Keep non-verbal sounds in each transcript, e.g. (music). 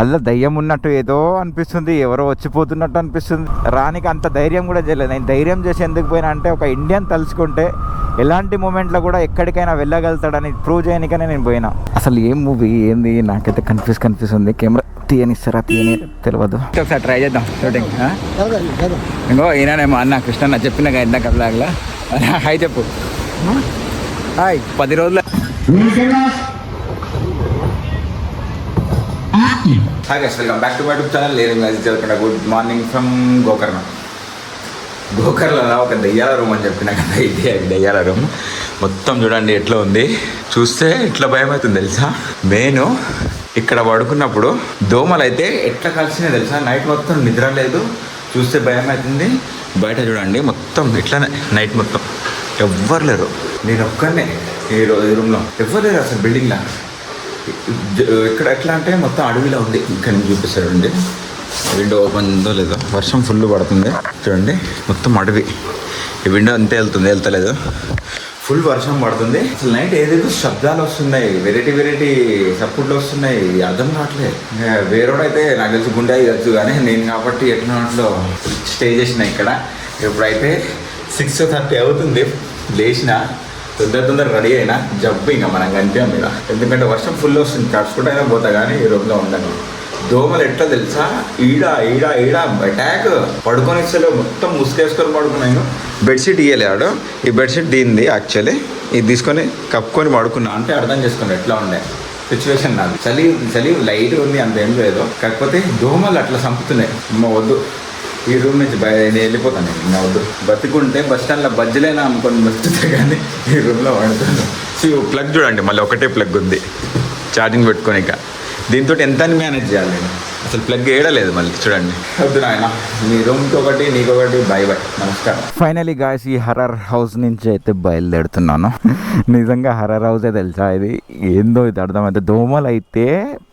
అలా దయ్యం ఉన్నట్టు ఏదో అనిపిస్తుంది ఎవరో వచ్చిపోతున్నట్టు అనిపిస్తుంది. రానికి అంత ధైర్యం కూడా చేయలేదు. నేను ధైర్యం చేసి ఎందుకు పోయినా అంటే ఒక ఇండియన్ తలుచుకుంటే ఎలాంటి మూమెంట్లో కూడా ఎక్కడికైనా వెళ్ళగలుగుతాడని ప్రూవ్ చేయడానికనే నేను పోయినా. అసలు ఏం మూవీ ఏంది? నాకైతే కన్ఫ్యూజ్ కన్ఫ్యూజ్ ఉంది. కెమెరా తీయనిస్తారా తీయని తెలియదు ఒకసారి ట్రై చేద్దాం. షూటింగ్ ఇంకో ఈయననేమో అన్న కృష్ణ నా చెప్పిన ఇందాక బ్లాగ్లా హాయ్ చెప్పు. హాయ్ పది రోజులు. Hi guys welcome back to my YouTube channel నేను మ్యాజిక్ చదువుకున్నా గుడ్ మార్నింగ్ ఫ్రమ్ గోకర్ణ గోకర్ణలో ఒక దయ్యాల రూమ్ అని చెప్పిన కదా ఇది అది దయ్యాల రూమ్ మొత్తం చూడండి ఎట్లా ఉంది. చూస్తే ఎట్లా భయం అవుతుంది తెలుసా? నేను ఇక్కడ పడుకున్నప్పుడు దోమలు అయితే ఎట్లా కలిసినాయి తెలుసా? నైట్ మొత్తం నిద్ర లేదు. చూస్తే భయం అవుతుంది. బయట చూడండి మొత్తం ఇట్లానే నైట్ మొత్తం. ఎవ్వరు లేరు. నేను ఒక్కనే ఈ ఈ రూమ్లో ఎవ్వరు లేరు అసలు బిల్డింగ్లో ఇక్కడ ఎట్లా అంటే మొత్తం అడవిలో ఉంది. ఇక్కడ నుంచి చూపిస్తారండి విండో ఓపెన్ ఉందో లేదో. వర్షం ఫుల్ పడుతుంది. చూడండి మొత్తం అడవి. ఈ విండో అంతే వెళ్తుంది వెళ్తలేదు. ఫుల్ వర్షం పడుతుంది. అసలు నైట్ ఏదేదో శబ్దాలు వస్తున్నాయి. వెరైటీ వెరైటీ సప్పుట్లు వస్తున్నాయి. అర్థం కావట్లేదు ఇంకా వేరేవాడైతే నాకు తెలిసి గుండె అయ్యొచ్చు కానీ నేను కాబట్టి ఎట్లా అట్లో స్టే చేసిన ఇక్కడ. ఇప్పుడైతే సిక్స్ థర్టీ అవుతుంది. లేచిన తొందర తొందర రెడీ అయినా జబ్బు ఇంకా మనం కనిపించాం మీద ఎందుకంటే వర్షం ఫుల్ వస్తుంది. తడుచుకుంటూ అయినా పోతా కానీ ఈ రూమ్లో ఉండను. దోమలు ఎట్లా తెలుసా? ఈడ ఈడ ఈడ అటాక్ పడుకొని ఇస్తలే మొత్తం ముసుకేసుకొని పడుకున్నాను బెడ్షీట్ ఇయ్యలేడు ఈ బెడ్షీట్ దీనిది యాక్చువల్లీ ఇది తీసుకొని కప్పుకొని పడుకున్నా. అంటే అర్థం చేసుకున్నా ఎట్లా ఉండే? సిచ్యువేషన్ నాది. చలి చలి లైట్ ఉంది అంత ఏం లేదు. కాకపోతే దోమలు అట్లా చంపుతున్నాయి వద్దు. ఈ రూమ్ నుంచి బయ నేను వెళ్ళిపోతాను. నేను ఇంకా వద్దు. బతికుంటే బస్ స్టాండ్లో బజ్జలైనా అమ్ముకొని బతుకుతా కానీ ఈ రూమ్లో వాడుతాను సో ప్లగ్ చూడండి. మళ్ళీ ఒకటే ప్లగ్ ఉంది. ఛార్జింగ్ పెట్టుకోనిక దీంతో ఎంత మేనేజ్ చేయాలి నేను? అసలు ప్లగ్ వేయడలేదు మళ్ళీ. చూడండి. వద్దు నాయన. మీ రూమ్కి ఒకటి నీకు ఒకటి బై బై. నమస్కారం. ఫైనలీ గాయస్ ఈ హర్రర్ హౌస్ నుంచి అయితే బయలుదేరుతున్నాను. నిజంగా హర్రర్ హౌసే తెలుసా ఇది? ఏందో ఇది అర్థమైతే దోమలు అయితే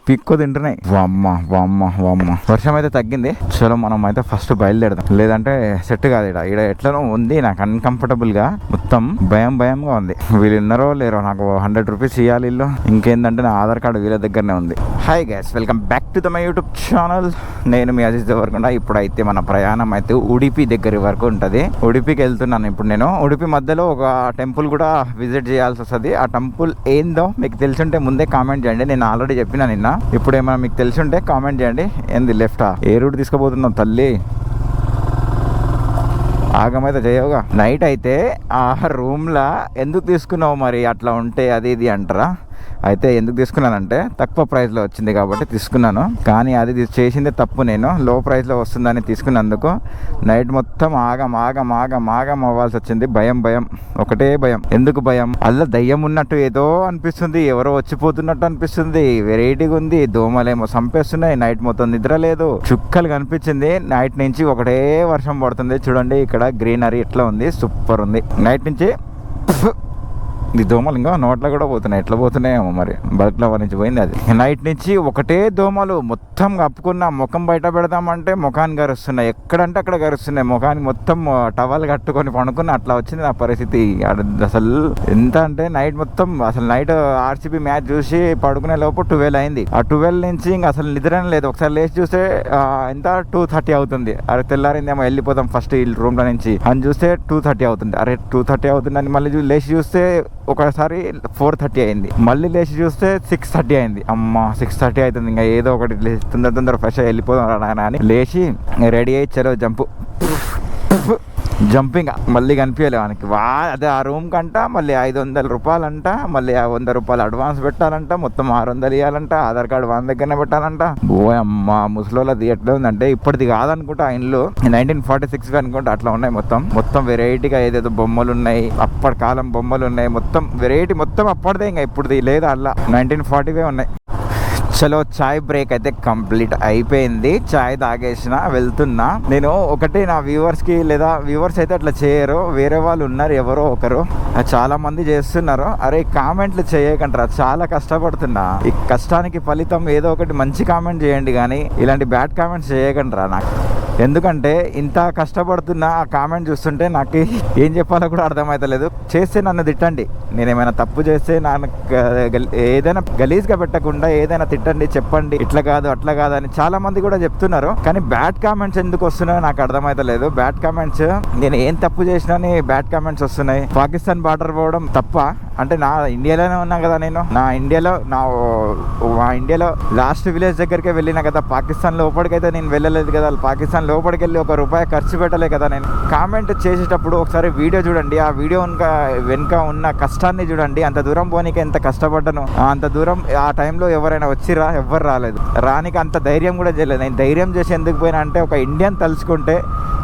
పిక్కు తింటున్నాయి వమ్మ వమ్మ వమ్మ. వర్షం అయితే తగ్గింది. చలో మనం అయితే ఫస్ట్ బయలుదేరదాం. లేదంటే సెట్ కాదు ఇక్కడ ఇక్కడ ఎట్లనో ఉంది నాకు అన్కంఫర్టబుల్గా మొత్తం భయం భయంగా ఉంది. వీళ్ళు ఉన్నారో లేరో నాకు హండ్రెడ్ రూపీస్ ఇవ్వాలి ఇల్లు. ఇంకేందంటే నా ఆధార్ కార్డు వీళ్ళ దగ్గరనే ఉంది. Hi guys welcome back to the my YouTube channel నేను మీ అజిత్ దేవరకొండ ఇప్పుడైతే మన ప్రయాణం అయితే ఉడిపి దగ్గర వరకు ఉంటుంది. ఉడిపికి వెళ్తున్నాను ఇప్పుడు నేను. ఉడిపి మధ్యలో ఒక టెంపుల్ కూడా విజిట్ చేయాల్సి వస్తుంది. ఆ టెంపుల్ ఏందో మీకు తెలిసింటే ముందే కామెంట్ చేయండి. నేను ఆల్రెడీ చెప్పిన నిన్న. ఇప్పుడు ఏమైనా మీకు తెలిసి ఉంటే కామెంట్ చేయండి. ఏంది లెఫ్టా? ఏ రూట్ తీసుకుపోతున్నావు తల్లి? ఆగమైతే చేయవుగా. నైట్ అయితే ఆ రూమ్లా ఎందుకు తీసుకున్నావు మరి? అట్లా ఉంటే అది ఇది అంటారా? అయితే ఎందుకు తీసుకున్నానంటే తక్కువ ప్రైస్లో వచ్చింది కాబట్టి తీసుకున్నాను. కానీ అది చేసింది తప్పు నేను. లో ప్రైస్లో వస్తుందని తీసుకున్నందుకు నైట్ మొత్తం ఆగం ఆగం ఆగం ఆగం అవ్వాల్సి వచ్చింది. భయం భయం. ఒకటే భయం. ఎందుకు భయం? అలా దయ్యం ఉన్నట్టు ఏదో అనిపిస్తుంది. ఎవరో వచ్చిపోతున్నట్టు అనిపిస్తుంది. వెరైటీగా ఉంది. దోమలేమో చంపేస్తున్నాయి నైట్ మొత్తం నిద్ర లేదు. చుక్కలు కనిపించింది. నైట్ నుంచి ఒకటే వర్షం పడుతుంది. చూడండి ఇక్కడ గ్రీనరీ ఎట్లా ఉంది? సూపర్ ఉంది. నైట్ నుంచి ఈ దోమలు ఇంకా నోట్లో కూడా పోతున్నాయి. ఎట్లా పోతున్నాయేమో మరి? బల్క్లో నుంచి పోయింది అది. నైట్ నుంచి ఒకటే దోమలు మొత్తం కప్పుకున్న ముఖం బయట పెడదామంటే ముఖాన్ని గరుస్తున్నాయి. ఎక్కడంటే అక్కడ గరుస్తున్నాయి. ముఖానికి మొత్తం టవల్ కట్టుకొని పండుకున్న అట్లా వచ్చింది నా పరిస్థితి. అసలు ఎంత అంటే నైట్ మొత్తం అసలు నైట్ ఆర్సీబీ మ్యాచ్ చూసి పడుకునే లోపు ట్వెల్వ్ అయింది. ఆ ట్వెల్వ్ నుంచి ఇంకా అసలు నిద్రనే లేదు. ఒకసారి లేచి చూస్తే ఎంత? టూ థర్టీ అవుతుంది. అరే తెల్లారిందేమో వెళ్ళిపోతాం ఫస్ట్ ఈ రూమ్లో నుంచి. అని చూస్తే టూ థర్టీ అవుతుంది. అరే టూ థర్టీ అవుతుంది అని మళ్ళీ లేచి చూస్తే ఒకసారి ఫోర్ థర్టీ అయింది. మళ్ళీ లేచి చూస్తే సిక్స్ థర్టీ అయింది. అమ్మ సిక్స్ థర్టీ అవుతుంది. ఇంకా ఏదో ఒకటి తొందర తొందర ఫ్రెష్ అయ్యి వెళ్ళిపోదాం అని లేచి రెడీ అయ్యి చలో జంపు. జంపింగ్ మళ్ళీ కనిపించలే మనకి వా అదే ఆ రూమ్ కంట మళ్ళీ ఐదు వందల రూపాయలంట మళ్ళీ ఆ వంద రూపాయలు అడ్వాన్స్ పెట్టాలంట మొత్తం ఆరు వందలు ఇవ్వాలంట ఆధార్ కార్డు వాళ్ళ దగ్గరనే పెట్టాలంట. ఓ అమ్మ ముసలోళ్ళది ఎట్లా ఉందంటే ఇప్పటిది కాదనుకుంటా ఆ ఇల్లు. నైన్టీన్ ఫార్టీ సిక్స్ అనుకుంటా అట్లా ఉన్నాయి మొత్తం. మొత్తం వెరైటీగా ఏదేదో బొమ్మలు ఉన్నాయి అప్పటి కాలం బొమ్మలు ఉన్నాయి. మొత్తం వెరైటీ మొత్తం అప్పటిదే ఇంకా ఇప్పుడుది లేదు అలా. నైన్టీన్ ఫార్టీవే ఉన్నాయి. చలో చాయ్ బ్రేక్ అయితే కంప్లీట్ అయిపోయింది. చాయ్ తాగేసిన వెళ్తున్నా. నేను ఒకటి నా వ్యూవర్స్కి లేదా వ్యూవర్స్ అయితే అట్లా చేయరు. వేరే వాళ్ళు ఉన్నారు ఎవరో ఒకరు. చాలా మంది చేస్తున్నారు. అరే కామెంట్లు చేయకంటారా చాలా కష్టపడుతున్నా. ఈ కష్టానికి ఫలితం ఏదో ఒకటి మంచి కామెంట్ చేయండి కానీ ఇలాంటి బ్యాడ్ కామెంట్స్ చేయకంటారా నాకు. ఎందుకంటే ఇంత కష్టపడుతున్న ఆ కామెంట్ చూస్తుంటే నాకు ఏం చెప్పాలో కూడా అర్థమవుతలేదు చేస్తే నన్ను తిట్టండి. నేను ఏమైనా తప్పు చేస్తే నన్ను ఏదైనా గలీజ్గా పెట్టకుండా ఏదైనా తిట్టండి చెప్పండి ఇట్లా కాదు అట్లా కాదు అని చాలా మంది కూడా చెప్తున్నారు. కానీ బ్యాడ్ కామెంట్స్ ఎందుకు వస్తున్నాయో నాకు అర్థమవుతలేదు బ్యాడ్ కామెంట్స్ నేను ఏం తప్పు చేసినా బ్యాడ్ కామెంట్స్ వస్తున్నాయి. పాకిస్తాన్ బార్డర్ పోవడం తప్ప అంటే నా ఇండియాలోనే ఉన్నా కదా నేను. నా ఇండియాలో నా మా ఇండియాలో లాస్ట్ విలేజ్ దగ్గరికి వెళ్ళినా కదా. పాకిస్తాన్ లోపలికైతే నేను వెళ్ళలేదు కదా. పాకిస్తాన్ లోపలికి వెళ్ళి ఒక రూపాయి ఖర్చు పెట్టలే కదా నేను. కామెంట్ చేసేటప్పుడు ఒకసారి వీడియో చూడండి. ఆ వీడియో వెనుక వెనుక ఉన్న కష్టాన్ని చూడండి. అంత దూరం పోనీకి ఎంత కష్టపడ్డాను. అంత దూరం ఆ టైంలో ఎవరైనా వచ్చిరా? ఎవ్వరు రాలేదు. రానికి అంత ధైర్యం కూడా చేయలేదు. నేను ధైర్యం చేసి ఎందుకు పోయినా అంటే ఒక ఇండియన్ తలుచుకుంటే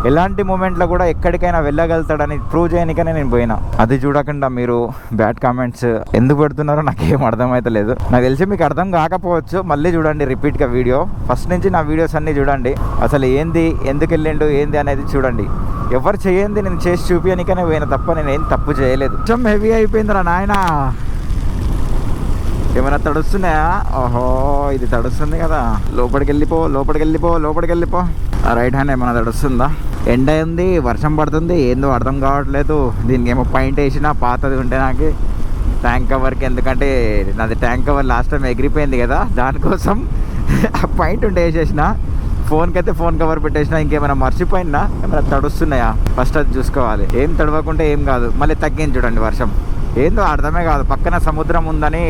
ఎలాంటి మూమెంట్లో కూడా ఎక్కడికైనా వెళ్ళగలుగుతాడని ప్రూవ్ చేయనికనే నేను పోయినా. అది చూడకుండా మీరు బ్యాడ్ కామెంట్స్ ఎందుకు పెడుతున్నారో నాకు ఏం అర్థమైతలేదు. నాకు తెలిసి మీకు అర్థం కాకపోవచ్చు. మళ్ళీ చూడండి రిపీట్గా వీడియో. ఫస్ట్ నుంచి నా వీడియోస్ అన్నీ చూడండి. అసలు ఏంది ఎందుకు వెళ్ళిండు ఏంది అనేది చూడండి. ఎవరు చేయండి నేను చేసి చూపించనికనే పోయిన తప్ప నేను ఏం తప్పు చేయలేదు. కొంచెం హెవీ అయిపోయిందిరా నాయనా. ఏమైనా తడుస్తున్నాయా? ఓహో ఇది తడుస్తుంది కదా. లోపలికి వెళ్ళిపో లోపలికి వెళ్ళిపో లోపలికి వెళ్ళిపో ఆ రైట్ హ్యాండ్ ఏమైనా తడుస్తుందా? ఎండ ఉంది వర్షం పడుతుంది ఏందో అర్థం కావట్లేదు. దీనికి ఏమో పాయింట్ వేసినా పాతది ఉంటే నాకు ట్యాంక్ కవర్కి ఎందుకంటే నాది ట్యాంక్ కవర్ లాస్ట్ టైం ఎగిరిపోయింది కదా. దానికోసం ఆ పాయింట్ ఉంటే వేసేసిన. ఫోన్కి అయితే ఫోన్ కవర్ పెట్టేసిన ఇంకేమైనా మర్చిపోయినా ఏమైనా తడుస్తున్నాయా? ఫస్ట్ అది చూసుకోవాలి. ఏం తడవకుంటే ఏం కాదు. మళ్ళీ తగ్గింది చూడండి వర్షం. ఏందో అర్థమే కాదు. పక్కన సముద్రం ఉందని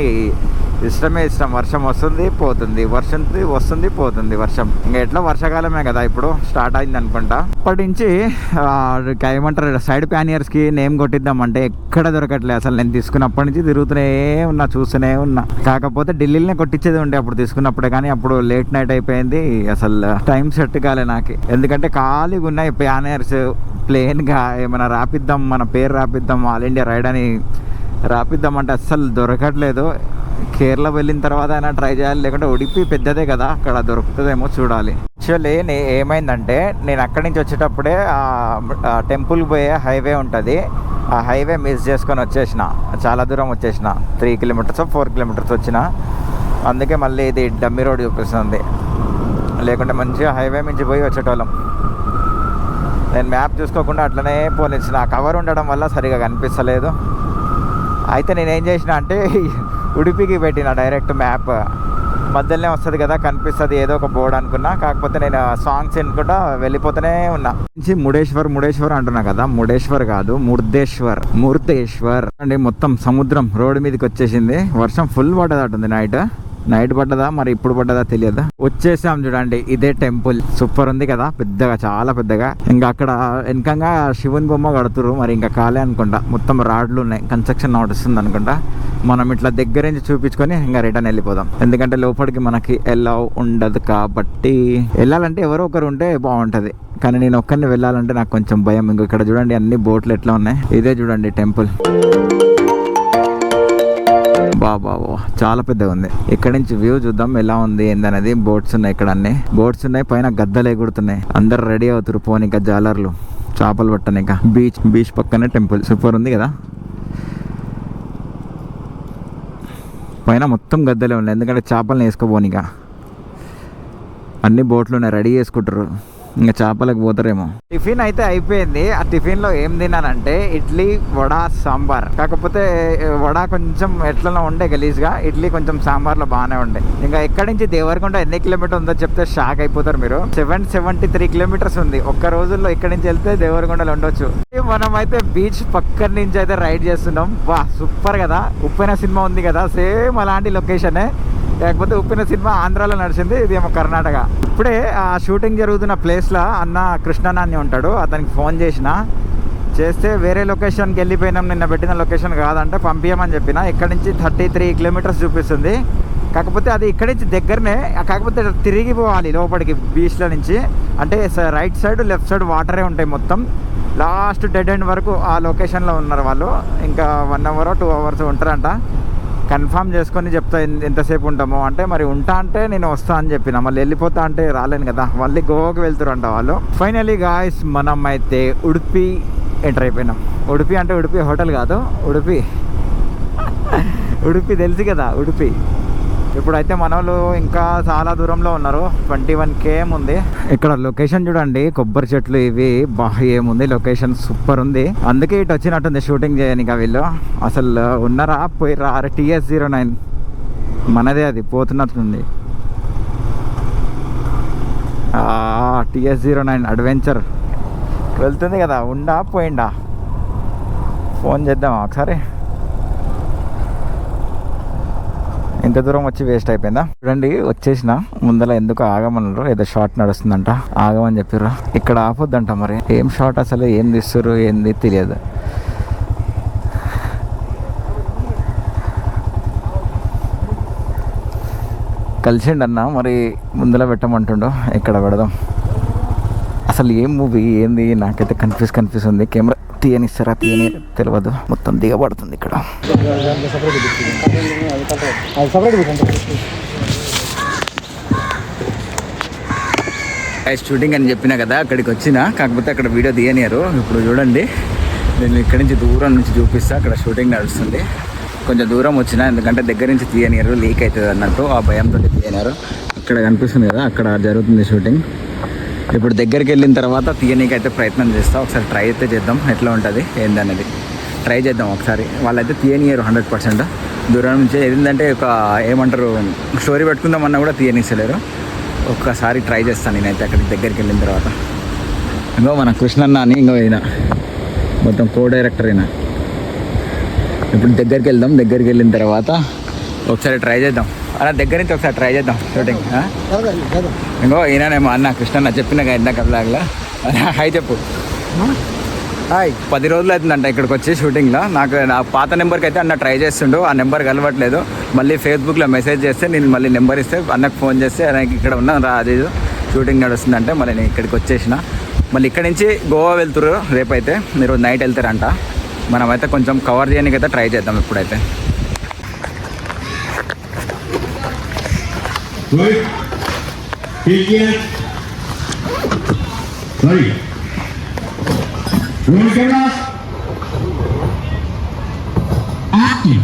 ఇష్టమే ఇష్టం. వర్షం వస్తుంది పోతుంది. వర్షం వస్తుంది పోతుంది వర్షం. ఇంకా ఎట్లా? వర్షాకాలమే కదా ఇప్పుడు. స్టార్ట్ అయింది అనుకుంటా. అప్పటి నుంచి ఏమంటారు సైడ్ ప్యానియర్స్కి నేమ్ కొట్టిద్దామంటే ఎక్కడ దొరకట్లేదు అసలు నేను తీసుకున్నప్పటి నుంచి తిరుగుతూనే ఉన్నా చూస్తూనే ఉన్నా. కాకపోతే ఢిల్లీలోనే కొట్టించేది ఉండే అప్పుడు తీసుకున్నప్పుడే. కానీ అప్పుడు లేట్ నైట్ అయిపోయింది. అసలు టైం సెట్ కాలే నాకు. ఎందుకంటే ఖాళీగా ఉన్నాయి ప్యానియర్స్ ప్లేన్గా ఏమైనా రాపిద్దాం మన పేరు రాపిద్దాం ఆల్ ఇండియా రైడ్ అని రాపిద్దామంటే అస్సలు దొరకట్లేదు. కేరళ వెళ్ళిన తర్వాత అయినా ట్రై చేయాలి లేకుంటే ఉడిపి పెద్దదే కదా అక్కడ దొరుకుతుందేమో చూడాలి. యాక్చువల్లీ నే ఏమైందంటే నేను అక్కడి నుంచి వచ్చేటప్పుడే ఆ టెంపుల్ పోయే హైవే ఉంటుంది. ఆ హైవే మిస్ చేసుకొని వచ్చేసిన. చాలా దూరం వచ్చేసిన. త్రీ కిలోమీటర్స్ ఫోర్ కిలోమీటర్స్ వచ్చిన. అందుకే మళ్ళీ ఇది డమ్మి రోడ్ చూపిస్తుంది. లేకుంటే మంచిగా హైవే నుంచి పోయి వచ్చేటోళ్ళం. నేను మ్యాప్ చూసుకోకుండా అట్లనే పోనిచ్చిన. కవర్ ఉండడం వల్ల సరిగా కనిపిస్తలేదు. అయితే నేను ఏం చేసిన అంటే ఉడిపికి పెట్టిన డైరెక్ట్ మ్యాప్ మధ్యలోనే వస్తుంది కదా కనిపిస్తుంది ఏదో ఒక బోర్డు అనుకున్నా. కాకపోతే నేను సాంగ్స్ వినుకుంటా వెళ్ళిపోతూనే ఉన్నా. నుంచి ముడేశ్వర్ ముడేశ్వర్ అంటున్నా కదా. ముడేశ్వర్ కాదు ముర్దేశ్వర్. ముర్దేశ్వర్. అండి మొత్తం సముద్రం రోడ్డు మీదకి వచ్చేసింది. వర్షం ఫుల్ పడ్డదటుంది నైట్ నైట్ పడ్డదా? మరి ఇప్పుడు పడ్డదా తెలియదా? వచ్చేసాం చూడండి ఇదే టెంపుల్. సూపర్ ఉంది కదా? పెద్దగా చాలా పెద్దగా. ఇంకా అక్కడ వెనకంగా శివుని బొమ్మ కడుతురు మరి ఇంకా కాలే అనుకుంటా. మొత్తం రాడ్లు ఉన్నాయి. కన్స్ట్రక్షన్ నడుస్తుంది అనుకుంటా. మనం ఇట్లా దగ్గర నుంచి చూపించుకొని ఇంకా రిటర్న్ వెళ్ళిపోదాం. ఎందుకంటే లోపలికి మనకి ఎలా ఉండదు కాబట్టి. వెళ్ళాలంటే ఎవరో ఒకరు ఉంటే బాగుంటుంది. కానీ నేను ఒక్కరిని వెళ్ళాలంటే నాకు కొంచెం భయం. ఇంకో ఇక్కడ చూడండి అన్ని బోట్లు ఎట్లా ఉన్నాయి? ఇదే చూడండి టెంపుల్. బాబా చాలా పెద్దగా ఉంది. ఇక్కడ నుంచి వ్యూ చూద్దాం ఎలా ఉంది ఏందనేది బోట్స్ ఉన్నాయి ఇక్కడ అన్ని. బోట్స్ ఉన్నాయి పైన గద్దలు ఎగురుతున్నాయి. అందరు రెడీ అవుతారు పోనీ ఇంకా జాలర్లు. చేపలు పట్టని ఇంకా. బీచ్ బీచ్ పక్కనే టెంపుల్. సూపర్ ఉంది కదా? పైన మొత్తం గద్దలే ఉన్నాయి. ఎందుకంటే చేపలను వేసుకోపోనిక అన్ని బోట్లు ఉన్నాయి రెడీ చేసుకుంటారు ఇంకా చేపలకు పోతారేమో. టిఫిన్ అయితే అయిపోయింది. ఆ టిఫిన్లో ఏం తిన్నానంటే ఇడ్లీ వడ సాంబార్. కాకపోతే వడ కొంచెం ఎట్లనో ఉండే గలీజ్గా. ఇడ్లీ కొంచెం సాంబార్లో బాగానే ఉండే. ఇంకా ఎక్కడి నుంచి దేవరకొండ ఎన్ని కిలోమీటర్ ఉందో చెప్తే షాక్ అయిపోతారు మీరు. సెవెన్ సెవెంటీ త్రీ కిలోమీటర్స్ ఉంది. ఒక్క రోజుల్లో ఇక్కడి నుంచి వెళ్తే దేవరకొండలో ఉండొచ్చు. మనం అయితే బీచ్ పక్కన నుంచి అయితే రైడ్ చేస్తున్నాం. వా సూపర్ కదా. ఉప్పైన సినిమా ఉంది కదా. సేమ్ అలాంటి లొకేషనే. లేకపోతే ఉప్పిన సినిమా ఆంధ్రాలో నడిచింది ఇదేమో కర్ణాటక. ఇప్పుడే ఆ షూటింగ్ జరుగుతున్న ప్లేస్లో అన్న కృష్ణనాన్ని ఉంటాడు అతనికి ఫోన్ చేసిన. చేస్తే వేరే లొకేషన్కి వెళ్ళిపోయినాం నిన్న పెట్టిన లొకేషన్ కాదంటే పంపించమని చెప్పిన. ఇక్కడ నుంచి థర్టీ త్రీ కిలోమీటర్స్ చూపిస్తుంది. కాకపోతే అది ఇక్కడి నుంచి దగ్గరనే కాకపోతే తిరిగి పోవాలి లోపలికి బీచ్లో నుంచి. అంటే రైట్ సైడ్ లెఫ్ట్ సైడ్ వాటరే ఉంటాయి మొత్తం. లాస్ట్ డెడ్ ఎండ్ వరకు ఆ లొకేషన్లో ఉన్నారు వాళ్ళు. ఇంకా వన్ అవర్ టూ అవర్స్ ఉంటారంట. కన్ఫామ్ చేసుకొని చెప్తా ఎంతసేపు ఉంటామో? అంటే మరి ఉంటా అంటే నేను వస్తా అని చెప్పిన. మళ్ళీ వెళ్ళిపోతా అంటే రాలేను కదా. మళ్ళీ గోవాకి వెళ్తారంట వాళ్ళు. ఫైనలీ గాయస్ మనం అయితే ఉడిపి ఎంటర్ అయిపోయినాం. ఉడిపి అంటే ఉడిపి హోటల్ కాదు. ఉడిపి (laughs) ఉడిపి తెలుసు కదా ఉడిపి. ఇప్పుడైతే మన వాళ్ళు ఇంకా చాలా దూరంలో ఉన్నారు. ట్వంటీ వన్ కేఎం ఉంది. ఇక్కడ లొకేషన్ చూడండి. కొబ్బరి చెట్లు ఇవి. బా ఏముంది? లొకేషన్ సూపర్ ఉంది. అందుకే ఇటు వచ్చినట్టుంది షూటింగ్ చేయడానికి వీళ్ళు. అసలు ఉన్నారా? పోయిరా అరే టీఎస్ జీరో నైన్. మనదే అది. పోతున్నట్టుంది. TS zero nine adventure. వెళ్తుంది కదా. ఉండా? పోయిండా? ఫోన్ చేద్దామా ఒకసారి? ఇంత దూరం వచ్చి వేస్ట్ అయిపోయిందా? చూడండి వచ్చేసిన. ముందర ఎందుకు ఆగమన్నారు ఏదో షార్ట్ నడుస్తుందంట. ఆగమని చెప్పారు ఇక్కడ ఆపొద్దంట మరి. ఏం షార్ట్ అసలు? ఏం తీస్తారు ఏంది? తెలియదు. కలిసిండన్న మరి ముందర పెట్టమంటుండు. ఇక్కడ పెడదాం? అసలు ఏం మూవీ ఏంది? నాకైతే కన్ఫ్యూజ్ కన్ఫ్యూజ్ ఉంది. కెమెరా తీయనిస్తారా తీయని తెలియదు మొత్తం దిగబడుతుంది ఇక్కడ. షూటింగ్ అని చెప్పినా కదా అక్కడికి వచ్చిన. కాకపోతే అక్కడ వీడియో తీయనియరు. ఇప్పుడు చూడండి. నేను ఇక్కడి నుంచి దూరం నుంచి చూపిస్తా. అక్కడ షూటింగ్ నడుస్తుంది. కొంచెం దూరం వచ్చిన ఎందుకంటే దగ్గర నుంచి తీయనియరు లీక్ అవుతుంది అన్నట్టు. ఆ భయంతో తీయనియరు. అక్కడ కనిపిస్తుంది కదా అక్కడ జరుగుతుంది షూటింగ్ ఇప్పుడు దగ్గరికి వెళ్ళిన తర్వాత తీయనీకైతే అయితే ప్రయత్నం చేస్తా. ఒకసారి ట్రై అయితే చేద్దాం. ఎట్లా ఉంటుంది? ఏందనేది ట్రై చేద్దాం ఒకసారి. వాళ్ళైతే తీయనియరు హండ్రెడ్ పర్సెంట్ దూరం నుంచి ఏంటంటే ఒక ఏమంటారు స్టోరీ పెట్టుకుందామన్నా కూడా తీయనిస్తలేరు ఒక్కసారి ట్రై చేస్తాను నేనైతే అక్కడికి దగ్గరికి వెళ్ళిన తర్వాత. ఇంకో మన కృష్ణన్న అని ఇంకో ఈయన. మొత్తం కో డైరెక్టర్ అయినా ఇప్పుడు దగ్గరికి వెళ్దాం. దగ్గరికి వెళ్ళిన తర్వాత ఒకసారి ట్రై చేద్దాం. అలా దగ్గర నుంచి ఒకసారి ట్రై చేద్దాం. షూటింగ్ ఇంకో ఈయననేమో అన్న కృష్ణ నా చెప్పిన ఇందాక బ్లాగ్లో హాయ్ చెప్పు. హాయ్ పది రోజులు అవుతుందంట ఇక్కడికి వచ్చి షూటింగ్లో నాకు నా పాత నెంబర్కి అయితే అన్న ట్రై చేస్తుండు ఆ నెంబర్ కలవట్లేదు. మళ్ళీ ఫేస్బుక్లో మెసేజ్ చేస్తే నేను మళ్ళీ నెంబర్ ఇస్తే అన్నకు ఫోన్ చేస్తే నాకు ఇక్కడ ఉన్నా రా అది షూటింగ్ నడుస్తుందంటే మళ్ళీ నేను ఇక్కడికి వచ్చేసిన. మళ్ళీ ఇక్కడి నుంచి గోవా వెళ్తురు రేపైతే మీరు నైట్ వెళ్తారంట. మనమైతే కొంచెం కవర్ చేయడానికి అయితే ట్రై చేద్దాం ఇప్పుడైతే. Good. Sorry. Roll cameras. Action.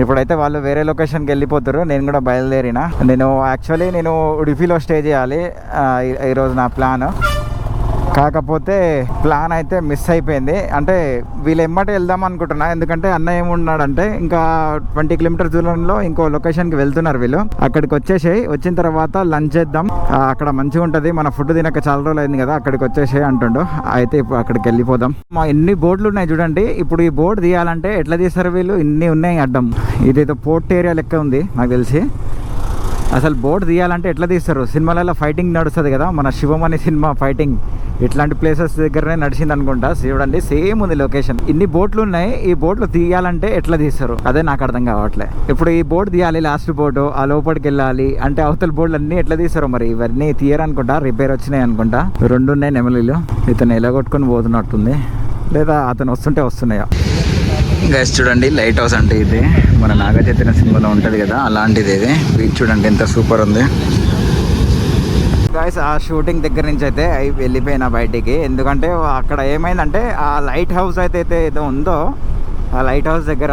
ఇప్పుడైతే వాళ్ళు వేరే లొకేషన్కి వెళ్ళిపోతారు నేను కూడా బయలుదేరిన నేను యాక్చువల్లీ నేను ఉడిపిలో స్టే చేయాలి ఈరోజు నా ప్లాన్ కాకపోతే ప్లాన్ అయితే మిస్ అయిపోయింది. అంటే వీళ్ళు ఎమ్మటే వెళ్దాం అనుకుంటున్నా. ఎందుకంటే అన్న ఏమున్నాడంటే ఇంకా ట్వంటీ కిలోమీటర్ దూరంలో ఇంకో లొకేషన్కి వెళ్తున్నారు వీళ్ళు. అక్కడికి వచ్చేసేయి. వచ్చిన తర్వాత లంచ్ చేద్దాం. అక్కడ మంచిగా ఉంటుంది. మన ఫుడ్ తినక చాలా రోజులు అయింది కదా అక్కడికి వచ్చేసేయి అంటుండు. అయితే ఇప్పుడు అక్కడికి వెళ్ళిపోదాం. మా ఎన్ని బోర్డులు ఉన్నాయి చూడండి. ఇప్పుడు ఈ బోర్డు తీయాలంటే ఎట్లా తీస్తారు వీళ్ళు? ఇన్ని ఉన్నాయి అడ్డం. ఇదేదో పోర్ట్ ఏరియా లెక్క ఉంది నాకు తెలిసి. అసలు బోర్డు తీయాలంటే ఎట్లా తీస్తారు? సినిమాలలో ఫైటింగ్ నడుస్తుంది కదా మన శివం అనే సినిమా ఫైటింగ్. ఇట్లాంటి ప్లేసెస్ దగ్గరనే నడిచింది అనుకుంటా. చూడండి సేమ్ ఉంది లొకేషన్. ఇన్ని బోట్లు ఉన్నాయి ఈ బోట్లు తీయాలంటే ఎట్లా తీస్తారు? అదే నాకు అర్థం కావట్లే. ఇప్పుడు ఈ బోర్డు తీయాలి లాస్ట్ బోర్డు ఆ లోపలికి వెళ్ళాలి అంటే అవతల బోర్డులు అన్ని ఎట్లా తీస్తారు మరి? ఇవన్నీ తీయరనుకుంటా రిపేర్ వచ్చినాయి అనుకుంటా. రెండు ఉన్నాయి నెమలీలు. ఇతను ఎలగొట్టుకొని పోతున్నట్టుంది. లేదా అతను వస్తుంటే వస్తున్నాయా? గైస్ చూడండి లైట్ హౌస్ అంటే ఇది. మన నాగచైతన్య సినిమాలో ఉంటుంది కదా అలాంటిది ఇది. బీచ్ చూడండి ఎంత సూపర్ ఉంది. గాయస్ ఆ షూటింగ్ దగ్గర నుంచి అయితే అయి వెళ్ళిపోయినా బయటికి. ఎందుకంటే అక్కడ ఏమైందంటే ఆ లైట్ హౌస్ అయితే ఏదో ఉందో ఆ లైట్ హౌస్ దగ్గర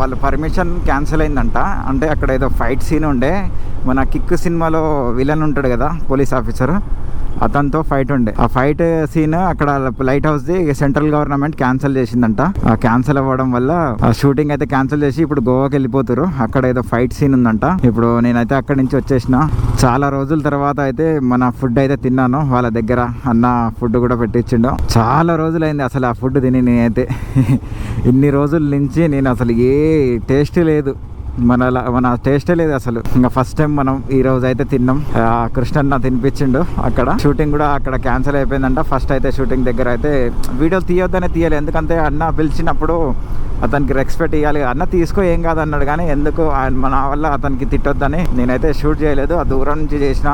వాళ్ళ పర్మిషన్ క్యాన్సిల్ అయిందంట. అంటే అక్కడ ఏదో ఫైట్ సీన్ ఉండే. మన కిక్ సినిమాలో విలన్ ఉంటాడు కదా పోలీస్ ఆఫీసర్ అతనితో ఫైట్ ఉండే. ఆ ఫైట్ సీన్ అక్కడ lighthouse the central government cancel చేసిందంట. ఆ క్యాన్సిల్ అవ్వడం వల్ల ఆ షూటింగ్ అయితే క్యాన్సిల్ చేసి ఇప్పుడు గోవాకి వెళ్ళిపోతారు అక్కడ ఏదో ఫైట్ సీన్ ఉందంట. ఇప్పుడు నేనైతే అక్కడి నుంచి వచ్చేసిన. చాలా రోజుల తర్వాత అయితే మన ఫుడ్ అయితే తిన్నాను. వాళ్ళ దగ్గర అన్న ఫుడ్ కూడా పెట్టించిండు చాలా రోజులైంది అసలు ఆ ఫుడ్ తిని నేనైతే. (laughs) ఇన్ని రోజుల నుంచి నేను అసలు ఏ టేస్ట్ లేదు. మన మన టేస్టే లేదు అసలు. ఇంకా ఫస్ట్ టైం మనం ఈ రోజు అయితే తిన్నాం. కృష్ణన్న తినిపించిండు అక్కడ. షూటింగ్ కూడా అక్కడ క్యాన్సిల్ అయిపోయిందంట. ఫస్ట్ అయితే షూటింగ్ దగ్గర అయితే వీడియో తీయొద్దనే తీయాలి. ఎందుకంటే అన్న పిలిచినప్పుడు అతనికి రెస్పెక్ట్ ఇవ్వాలి అన్న తీసుకో ఏం కాదు అన్నాడు. కానీ ఎందుకు? ఆయన మన వల్ల అతనికి తిట్టొద్దని నేనైతే షూట్ చేయలేదు. ఆ దూరం నుంచి చేసిన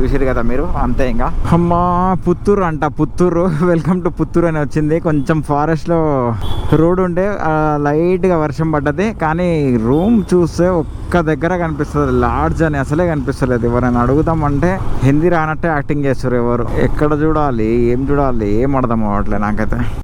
చూసిరు కదా మీరు? అంతే ఇంకా. అమ్మా పుత్తూరు అంట. పుత్తూరు. (laughs) వెల్కమ్ టు పుత్తూరు అని వచ్చింది. కొంచెం ఫారెస్ట్లో రోడ్ ఉండే లైట్గా వర్షం పడ్డది. కానీ రూమ్ చూ చూస్తే ఒక్క దగ్గర కనిపిస్తుంది లార్జ్ అని అసలే కనిపిస్తలేదు. ఎవరైనా అడుగుదామంటే హిందీ రానట్టే యాక్టింగ్ చేస్తారు ఎవరు. ఎక్కడ చూడాలి? ఏం చూడాలి? ఏం అర్థం అవ్వట్లేదు నాకైతే.